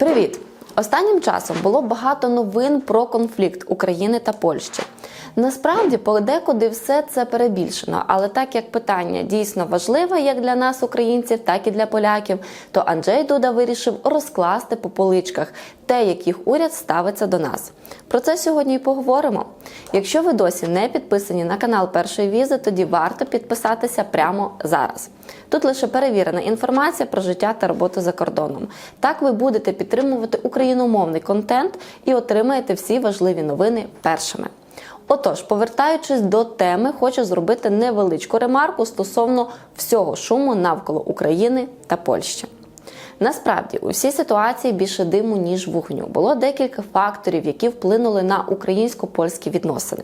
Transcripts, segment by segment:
Привіт! Останнім часом було багато новин про конфлікт України та Польщі. Насправді, подекуди все це перебільшено, але так як питання дійсно важливе як для нас, українців, так і для поляків, то Анджей Дуда вирішив розкласти по поличках те, як їх уряд ставиться до нас. Про це сьогодні і поговоримо. Якщо ви досі не підписані на канал першої візи, тоді варто підписатися прямо зараз. Тут лише перевірена інформація про життя та роботу за кордоном. Так ви будете підтримувати україномовний контент і отримаєте всі важливі новини першими. Отож, повертаючись до теми, хочу зробити невеличку ремарку стосовно всього шуму навколо України та Польщі. Насправді, у всій ситуації більше диму, ніж вогню. Було декілька факторів, які вплинули на українсько-польські відносини.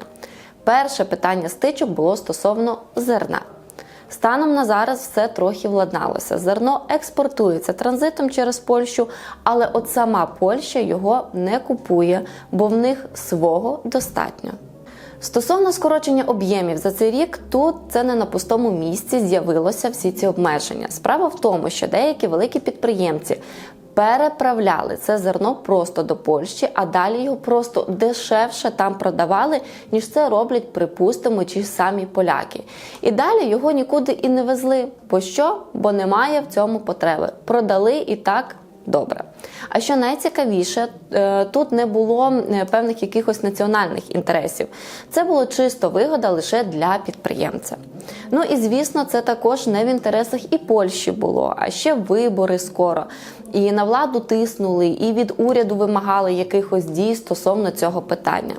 Перше питання стичок було стосовно зерна. Станом на зараз все трохи владналося. Зерно експортується транзитом через Польщу, але от сама Польща його не купує, бо в них свого достатньо. Стосовно скорочення об'ємів за цей рік, тут це не на пустому місці з'явилося всі ці обмеження. Справа в тому, що деякі великі підприємці переправляли це зерно просто до Польщі, а далі його просто дешевше там продавали, ніж це роблять, припустимо, ж самі поляки. І далі його нікуди і не везли. Бо що? Бо немає в цьому потреби. Продали і так. Добре. А що найцікавіше, е, тут не було е, певних якихось національних інтересів. Це було чисто вигода лише для підприємця. Ну і звісно, це також не в інтересах і Польщі було, а ще вибори скоро. І на владу тиснули, і від уряду вимагали якихось дій стосовно цього питання.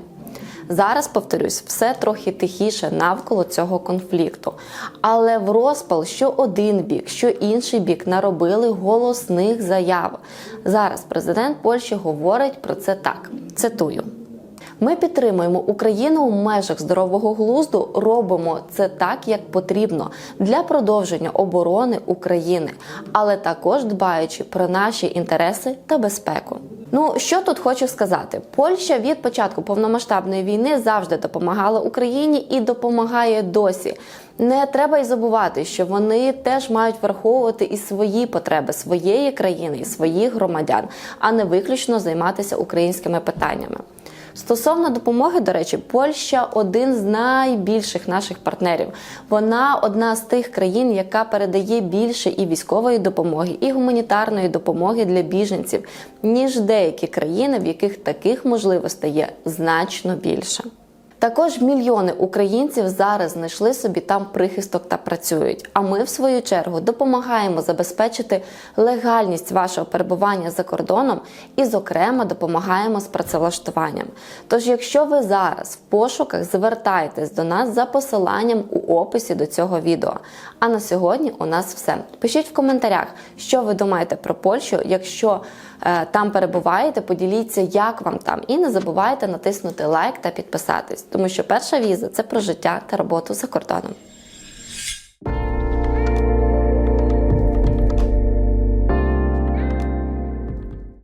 Зараз повторюсь, все трохи тихіше навколо цього конфлікту. Але в розпал, що один бік, що інший бік наробили голосних заяв. Зараз президент Польщі говорить про це так: цитую. Ми підтримуємо Україну у межах здорового глузду, робимо це так, як потрібно для продовження оборони України, але також дбаючи про наші інтереси та безпеку. Ну що тут хочу сказати? Польща від початку повномасштабної війни завжди допомагала Україні і допомагає досі. Не треба й забувати, що вони теж мають враховувати і свої потреби своєї країни і своїх громадян, а не виключно займатися українськими питаннями. Стосовно допомоги, до речі, Польща один з найбільших наших партнерів. Вона одна з тих країн, яка передає більше і військової допомоги, і гуманітарної допомоги для біженців, ніж деякі країни, в яких таких можливостей є значно більше. Також мільйони українців зараз знайшли собі там прихисток та працюють. А ми, в свою чергу, допомагаємо забезпечити легальність вашого перебування за кордоном і, зокрема, допомагаємо з працевлаштуванням. Тож, якщо ви зараз в пошуках звертайтесь до нас за посиланням у описі до цього відео. А на сьогодні у нас все. Пишіть в коментарях, що ви думаєте про Польщу, якщо е, там перебуваєте, поділіться, як вам там, і не забувайте натиснути лайк та підписатись тому що перша віза це про життя та роботу за кордоном.